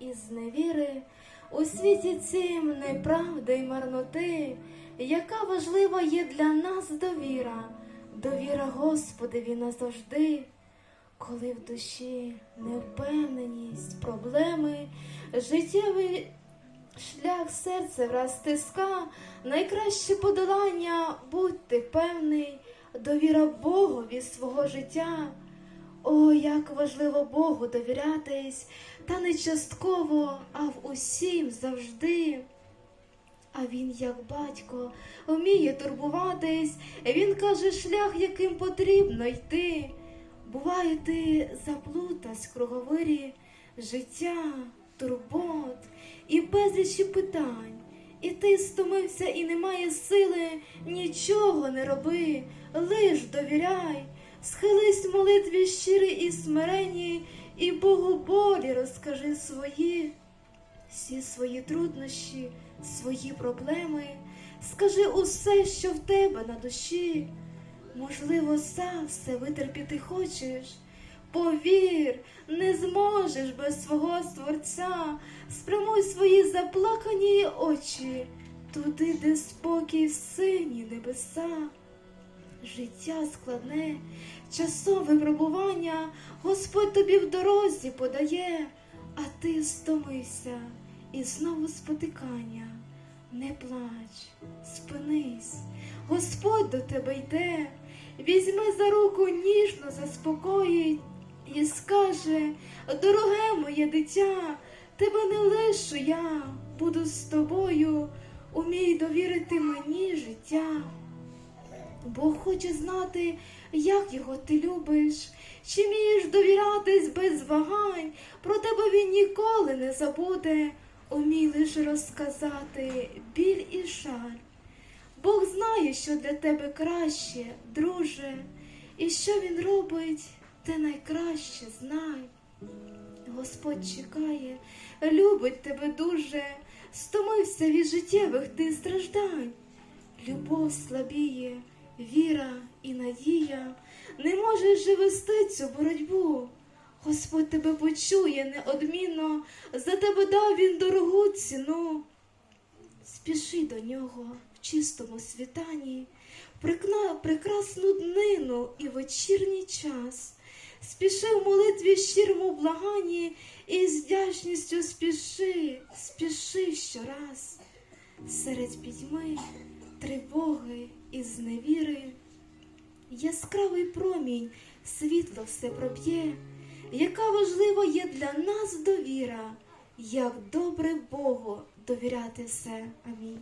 із невіри, у світі цім неправди й марноти, яка важлива є для нас довіра, довіра Господеві назавжди. Коли в душі невпевненість, проблеми, життєвий шлях серце враз стиска, найкраще подолання, будьте певний, довіра Богові свого життя. О, як важливо Богу довірятись, та не частково, а в усім завжди. А він, як батько, вміє турбуватись, він каже шлях, яким потрібно йти. Буває, ти заплутась круговирі життя, турбот і безлічі питань. І ти стомився і немає сили, нічого не роби, лиш довіряй, схились в молитві щирі і смирені, і Богу болі розкажи свої, всі свої труднощі, свої проблеми, скажи усе, що в тебе на душі. Можливо, сам все витерпіти хочеш. Повір, не зможеш без свого Творця, спрямуй свої заплакані очі туди, де спокій в сині небеса. Життя складне, часом випробування Господь тобі в дорозі подає, а ти стомився і знову спотикання. Не плач, спинись, Господь до тебе йде, візьми за руку ніжно заспокоїть і скаже, дороге моє дитя, тебе не лишу я, буду з тобою, умій довірити мені. Бог хоче знати, як його ти любиш, чи вмієш довірятись без вагань, про тебе він ніколи не забуде, умій лише розказати біль і жаль. Бог знає, що для тебе краще, друже, і що він робить, те найкраще знай. Господь чекає, любить тебе дуже, стомився від життєвих ти страждань. Любов слабіє, віра і надія, не можеш же вести цю боротьбу. Господь тебе почує неодмінно, за тебе дав він дорогу ціну. Спіши до нього в чистому світанні, прикна- прекрасну днину і вечірній час. Спіши в молитві щирому благанні і з вдячністю спіши, спіши щораз. Серед пітьми, тривоги і зневіри, яскравий промінь, світло все проб'є, яка важлива є для нас довіра, як добре Богу довіряти все. Амінь.